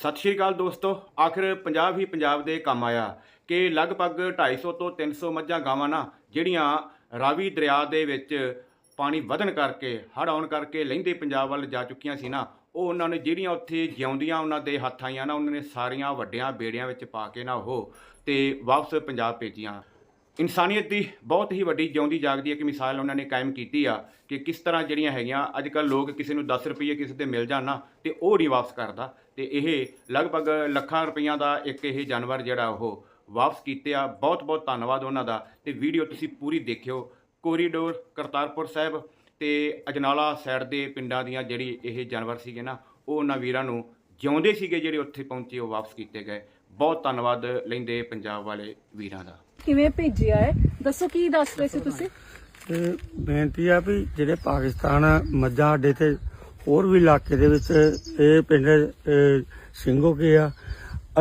ਸਤਿ ਸ਼੍ਰੀ ਅਕਾਲ ਦੋਸਤੋ, ਆਖਰ ਪੰਜਾਬ ਹੀ ਪੰਜਾਬ ਦੇ ਕੰਮ ਆਇਆ ਕਿ ਲਗਭਗ 250 ਤੋਂ 300 ਮੱਝਾਂ ਗਾਵਾਂ ਨਾ ਜਿਹੜੀਆਂ ਰਾਵੀ ਦਰਿਆ ਦੇ ਵਿੱਚ ਪਾਣੀ ਵਧਣ ਕਰਕੇ, ਹੜ੍ਹ ਆਉਣ ਕਰਕੇ ਲਹਿੰਦੇ ਪੰਜਾਬ ਵੱਲ ਜਾ ਚੁੱਕੀਆਂ ਸੀ ਨਾ, ਉਹ ਉਹਨਾਂ ਨੇ ਜਿਹੜੀਆਂ ਉੱਥੇ ਜਿਉਂਦੀਆਂ ਉਹਨਾਂ ਦੇ ਹੱਥ ਆਈਆਂ ਨਾ, ਉਹਨਾਂ ਨੇ ਸਾਰੀਆਂ ਵੱਡਿਆਂ ਬੇੜਿਆਂ ਵਿੱਚ ਪਾ ਕੇ ਨਾ ਉਹ ਤੇ ਵਾਪਸ ਪੰਜਾਬ ਭੇਜੀਆਂ। ਇਨਸਾਨੀਅਤ ਦੀ ਬਹੁਤ ਹੀ ਵੱਡੀ ਜਿਉਂਦੀ ਜਾਗਦੀ ਇੱਕ ਮਿਸਾਲ ਉਹਨਾਂ ਨੇ ਕਾਇਮ ਕੀਤੀ ਆ ਕਿ ਕਿਸ ਤਰ੍ਹਾਂ ਜਿਹੜੀਆਂ ਹੈਗੀਆਂ ਅੱਜ ਕੱਲ ਲੋਕ ਕਿਸੇ ਨੂੰ 10 ਰੁਪਏ ਕਿਸੇ ਤੇ ਮਿਲ ਜਾਣ ਨਾ, ਤੇ ਉਹ ਨਹੀਂ ਵਾਪਸ ਕਰਦਾ। ਤੇ ਇਹ ਲਗਭਗ ਲੱਖਾਂ ਰੁਪਈਆਂ ਦਾ ਇੱਕ ਇਹ ਜਾਨਵਰ ਜਿਹੜਾ ਉਹ ਵਾਪਸ ਕੀਤੇ ਆ। ਬਹੁਤ ਬਹੁਤ ਧੰਨਵਾਦ ਉਹਨਾਂ ਦਾ। ਤੇ ਵੀਡੀਓ ਤੁਸੀਂ ਪੂਰੀ ਦੇਖਿਓ। ਕੋਰੀਡੋਰ, ਕਰਤਾਰਪੁਰ ਸਾਹਿਬ ਤੇ ਅਜਨਾਲਾ ਸਾਈਡ ਦੇ ਪਿੰਡਾਂ ਦੀਆਂ ਜਿਹੜੀ ਇਹ ਜਾਨਵਰ ਸੀਗੇ ਨਾ, ਉਹ ਉਹਨਾਂ ਵੀਰਾਂ ਨੂੰ ਜਿਉਂਦੇ ਸੀਗੇ ਜਿਹੜੇ ਉੱਥੇ ਪਹੁੰਚੇ, ਉਹ ਵਾਪਸ ਕੀਤੇ ਗਏ। ਬਹੁਤ ਧੰਨਵਾਦ ਲੈਂਦੇ ਪੰਜਾਬ ਵਾਲੇ ਵੀਰਾਂ ਦਾ। ਕਿਵੇਂ ਭੇਜਿਆ ਹੈ? ਦੱਸੋ ਕੀ ਦੱਸ ਰਹੇ ਸੀ ਤੁਸੀਂ? ਤੇ ਬੇਨਤੀ ਆ ਵੀ ਜਿਹੜੇ ਪਾਕਿਸਤਾਨ ਮੱਝਾਂ ਅੱਡੇ ਤੇ ਹੋਰ ਵੀ ਇਲਾਕੇ ਦੇ ਵਿੱਚ ਇਹ ਪਿੰਡ ਸਿੰਘੋ ਕੇ ਆ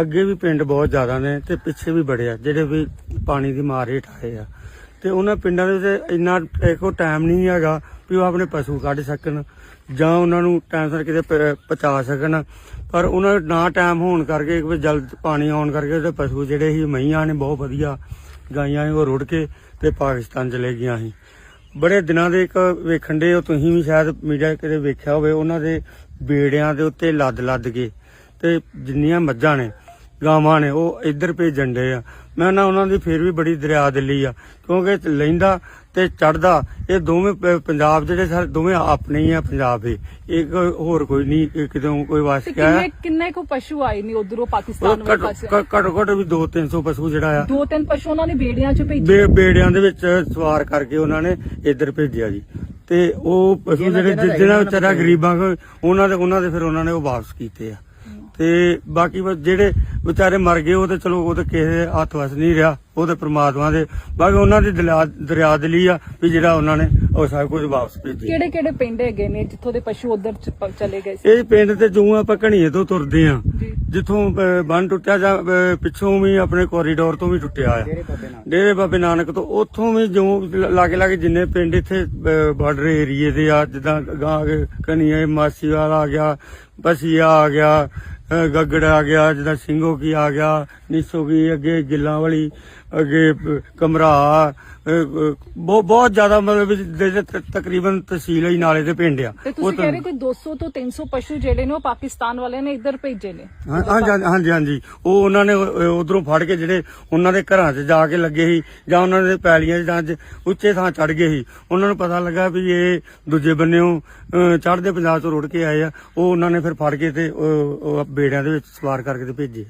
ਅੱਗੇ ਵੀ ਪਿੰਡ ਬਹੁਤ ਜ਼ਿਆਦਾ ਨੇ ਤੇ ਪਿੱਛੇ ਵੀ ਬੜੇ ਆ ਜਿਹੜੇ ਵੀ ਪਾਣੀ ਦੀ ਮਾਰ ਹੇਠ ਆਏ ਆ। ਤੇ ਉਹਨਾਂ ਪਿੰਡਾਂ ਦੇ ਵਿੱਚ ਇੰਨਾ ਇੱਕੋ ਟਾਈਮ ਨਹੀਂ ਹੈਗਾ ਵੀ ਉਹ ਆਪਣੇ ਪਸ਼ੂ ਕੱਢ ਸਕਣ ਜਾਂ ਉਹਨਾਂ ਨੂੰ ਟਾਈਮ ਸਿਰ ਕਿਤੇ ਪਹੁੰਚਾ ਸਕਣ। ਪਰ ਉਹਨਾਂ ਨਾ ਟਾਈਮ ਹੋਣ ਕਰਕੇ ਕਿ ਜਲਦ ਪਾਣੀ ਆਉਣ ਕਰਕੇ ਉਹਦੇ ਪਸ਼ੂ ਜਿਹੜੇ ਸੀ ਮਈਆਂ ਨੇ, ਬਹੁਤ ਵਧੀਆ ਗਾਈਆਂ ਸੀ ਉਹ ਰੁੜ ਕੇ ਤੇ ਪਾਕਿਸਤਾਨ ਚਲੇ ਗਈਆਂ ਸੀ। ਬੜੇ ਦਿਨਾਂ ਦੇ ਇੱਕ ਵੇਖਣ ਦੇ ਤੁਸੀਂ ਵੀ ਸ਼ਾਇਦ ਮੀਡੀਆ ਕਿਤੇ ਵੇਖਿਆ ਹੋਵੇ, ਉਹਨਾਂ ਦੇ ਬੇੜਿਆਂ ਦੇ ਉੱਤੇ ਲੱਦ ਲੱਦ ਕੇ ਤੇ ਜਿੰਨੀਆਂ ਮੱਝਾਂ ਨੇ, ਗਾਵਾਂ ਨੇ, ਉਹ ਇੱਧਰ ਭੇਜਣ ਦੇ ਆ। ਮੈਂ ਨਾ ਉਹਨਾਂ ਦੀ ਫੇਰ ਵੀ ਬੜੀ ਦਰਿਆ ਦਿਲੀ ਆ ਕਿਉਂਕਿ ਲੈਂਦਾ ਤੇ ਚੜਦਾ ਇਹ ਦੋਵੇਂ ਪੰਜਾਬ ਜਿਹੜੇ ਸਾਰੇ ਦੋਵੇਂ ਆਪਣੇ ਹੀ ਆ ਪੰਜਾਬ ਦੇ। ਇੱਕ ਹੋਰ ਕੋਈ ਨਹੀਂ ਇਹ ਕਿਤੇ ਕੋਈ ਵਾਸ ਤੇ ਗਿਆ ਕਿੰਨੇ ਕਿੰਨੇ ਕੋ ਪਸ਼ੂ ਆਏ ਨੇ ਉਧਰੋਂ ਪਾਕਿਸਤਾਨ ਵਾਲੇ ਪਾਸੇ? ਘੱਟੋ ਘੱਟ ਵੀ 2-300 ਪਸ਼ੂ ਜਿਹੜਾ ਆ। ਦੋ ਤਿੰਨ ਪਸ਼ੂ ਉਹਨਾਂ ਨੇ ਬੇੜੀਆਂ 'ਚ ਭੇਜੇ? ਬੇ ਬੇੜਿਆਂ ਦੇ ਵਿੱਚ ਸਵਾਰ ਕਰਕੇ ਉਹਨਾਂ ਨੇ ਇੱਧਰ ਭੇਜਿਆ ਜੀ। ਤੇ ਉਹ ਪਸ਼ੂ ਜਿਹੜੇ ਜਿਹਨਾਂ ਵਿਚਾਰਾ ਗਰੀਬਾਂ ਕੋ ਉਹਨਾਂ ਦੇ ਉਹਨਾਂ ਦੇ ਫਿਰ ਉਹਨਾਂ ਨੇ ਉਹ ਵਾਪਸ ਕੀਤੇ ਆ। ਤੇ ਬਾਕੀ ਬਸ ਜਿਹੜੇ ਵਿਚਾਰੇ ਮਰ ਗਏ ਉਹ ਤੇ ਚਲੋ ਉਹ ਤੇ ਕਿਸੇ ਹੱਥ ਵਸ ਨਹੀਂ ਰਿਹਾ ਉਹ ਤੇ ਪ੍ਰਮਾਤਮਾ ਦੇ ਬਾਕੀ ਉਹਨਾਂ ਦੀ ਦਰਿਆ ਦਿਲੀ ਆ ਵੀ ਜਿਹੜਾ ਉਹਨਾਂ ਨੇ ਉਹ ਸਭ ਕੁਝ ਵਾਪਸ ਭੇਜਿਆ ਕਿਹੜੇ ਕਿਹੜੇ ਪਿੰਡ ਹੈਗੇ ਨੇ ਜਿੱਥੋਂ ਦੇ ਪਸ਼ੂ ਉਧਰ ਚਲੇ ਗਏ ਸੀ? ਇਹ ਪਿੰਡ ਤੇ ਜੂ ਆਪਾਂ ਘਣੀਏ ਤੋਂ ਤੁਰਦੇ ਆ ਜਿੱਥੋਂ ਬੰਨ ਟੁੱਟਿਆ ਜਾਂ ਪਿੱਛੋਂ ਵੀ ਆਪਣੇ ਕੋਰੀਡੋਰ ਤੋਂ ਵੀ ਟੁੱਟਿਆ ਆ। ਡੇਰੇ ਬਾਬੇ ਨਾਨਕ। ਤੋਂ ਉੱਥੋਂ ਵੀ ਜੋ ਲਾਗੇ ਲਾਗੇ ਜਿੰਨੇ ਪਿੰਡ ਇੱਥੇ ਬਾਰਡਰ ਏਰੀਏ ਦੇ ਆ ਜਿੱਦਾਂ ਗਾਂ ਕਨੀਏ ਮਾਸੀਵਾਲ ਆ ਗਿਆ ਬਸੀਆ ਆ ਗਿਆ ਗੱਗੜ ਆ ਗਿਆ ਜਿੱਦਾਂ ਸਿੰਘੋ ਕੀ ਆ ਗਿਆ ਨਿਸੋ ਕੀ ਅੱਗੇ ਗਿੱਲਾਂ ਵਾਲੀ ਅੱਗੇ ਅਹ, ਕਮਰਾ ਬਹੁਤ ਬਹੁਤ ਜ਼ਿਆਦਾ ਮਤਲਬ ਜਿਹੜੇ ਤਕਰੀਬਨ ਤਹਿਸੀਲ ਹੀ ਨਾਲੇ ਦੇ ਪਿੰਡ ਆ। ਤੇ ਤੁਸੀਂ ਕਹਿ ਰਹੇ ਕੋਈ 200 ਤੋਂ 300 ਪਸ਼ੂ ਜਿਹੜੇ ਨੇ ਉਹ ਪਾਕਿਸਤਾਨ ਵਾਲਿਆਂ ਨੇ ਇੱਧਰ ਭੇਜੇ ਨੇ। ਹਾਂ ਹਾਂਜੀ ਹਾਂਜੀ, ਹਾਂਜੀ। ਉਹ ਉਹਨਾਂ ਨੇ ਉਧਰੋਂ ਫੜ ਕੇ ਜਿਹੜੇ ਉਹਨਾਂ ਦੇ ਘਰਾਂ 'ਚ ਜਾ ਕੇ ਲੱਗੇ ਸੀ ਜਾਂ ਉਹਨਾਂ ਦੇ ਪੈਲੀਆਂ 'ਚ ਜਾਂ ਉੱਚੇ ਥਾਂ ਚੜ ਗਏ ਸੀ। ਉਹਨਾਂ ਨੂੰ ਪਤਾ ਲੱਗਾ ਵੀ ਇਹ ਦੂਜੇ ਬੰਨਿਓ ਚੜ੍ਹਦੇ ਪੰਜਾਬ ਤੋਂ ਰੁੜ ਕੇ ਆਏ ਆ। ਉਹ ਉਹਨਾਂ ਨੇ ਫਿਰ ਫੜ ਕੇ ਤੇ ਬੇੜਿਆਂ ਦੇ ਵਿੱਚ ਸਵਾਰ ਕਰਕੇ ਤੇ ਭੇਜੇ